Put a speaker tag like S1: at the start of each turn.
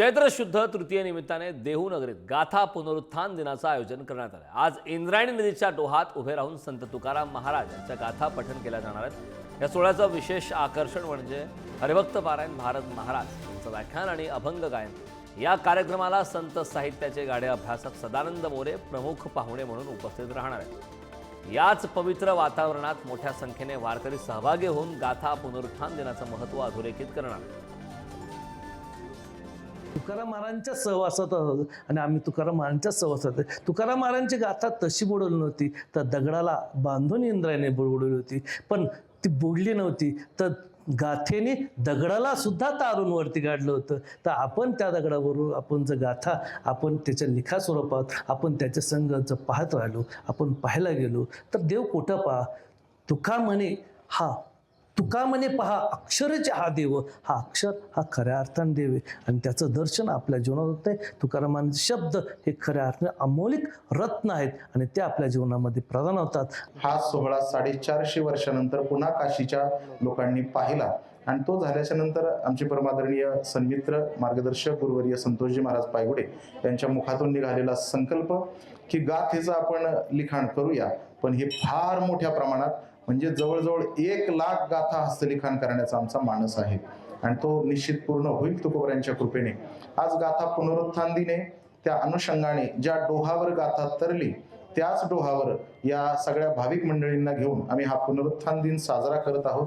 S1: चैत्र शुद्ध तृतीय निमित्ताने देहू नगरीत गाथा पुनरुत्थान दिनाचं आयोजन करण्यात आलं आज इंद्रायणी नदीच्या डोहात उभे राहून संत तुकाराम महाराज यांच्या गाथा पठण केल्या जाणार आहेत. या सोहळ्याचं विशेष आकर्षण म्हणजे हरिभक्त पारायण भारत महाराज यांचं व्याख्यान आणि अभंग गायन. या कार्यक्रमाला संत साहित्याचे गाडे अभ्यासक सदानंद मोरे प्रमुख पाहुणे म्हणून उपस्थित राहणार आहेत. याच पवित्र वातावरणात मोठ्या संख्येने वारकरी सहभागी होऊन गाथा पुनरुत्थान दिनाचं महत्त्व अधोरेखित करणार आहेत.
S2: तुकाराम महाराजांच्या सहवासात आहोत आणि आम्ही तुकाराम महाराजांच्या सहवासात तुकाराम महाराजांची गाथा तशी बुडवली नव्हती तर दगडाला बांधून इंद्राने बुडवली होती. पण ती बुडली नव्हती तर गाथेने दगडाला सुद्धा तारून वरती काढलं होतं. तर आपण त्या दगडावरून आपण जर गाथा आपण त्याच्या लिखा स्वरूपात आपण त्याच्या संघ जर पाहत राहिलो आपण पाहायला गेलो तर देव कुठं पहा? तुका म्हणे हा तुका म्हणे पहा अक्षरचे हा देव हा अक्षर हा खऱ्या अर्थाने देव आहे. आणि त्याचं दर्शन आपल्या जीवनात होत आहे तुकारामांचे शब्द हे खऱ्या अर्थाने अमौलिक रत्न आहेत आणि ते आपल्या जीवनामध्ये प्रदान होतात.
S3: हा सोहळा साडेचारशे वर्षानंतर पुन्हा काशीच्या लोकांनी पाहिला. आणि तो झाल्याच्यानंतर आमचे परमादरणीय सन्मित्र मार्गदर्शक गुरुवर्य संतोषजी महाराज पायगुडे यांच्या मुखातून निघालेला संकल्प की गाथेचं आपण लिखाण करूया. पण हे फार मोठ्या प्रमाणात म्हणजे जवळजवळ एक लाख गाथा हस्तलिखाण करण्याचा आमचा मानस आहे. आणि तो निश्चित पूर्ण होईल तुकोबऱ्यांच्या कृपेने. आज गाथा पुनरुत्थान दिने त्या अनुषंगाने ज्या डोहावर गाथा तरली त्याच डोहावर या सगळ्या भाविक मंडळींना घेऊन आम्ही हा पुनरुत्थान दिन साजरा करत आहोत.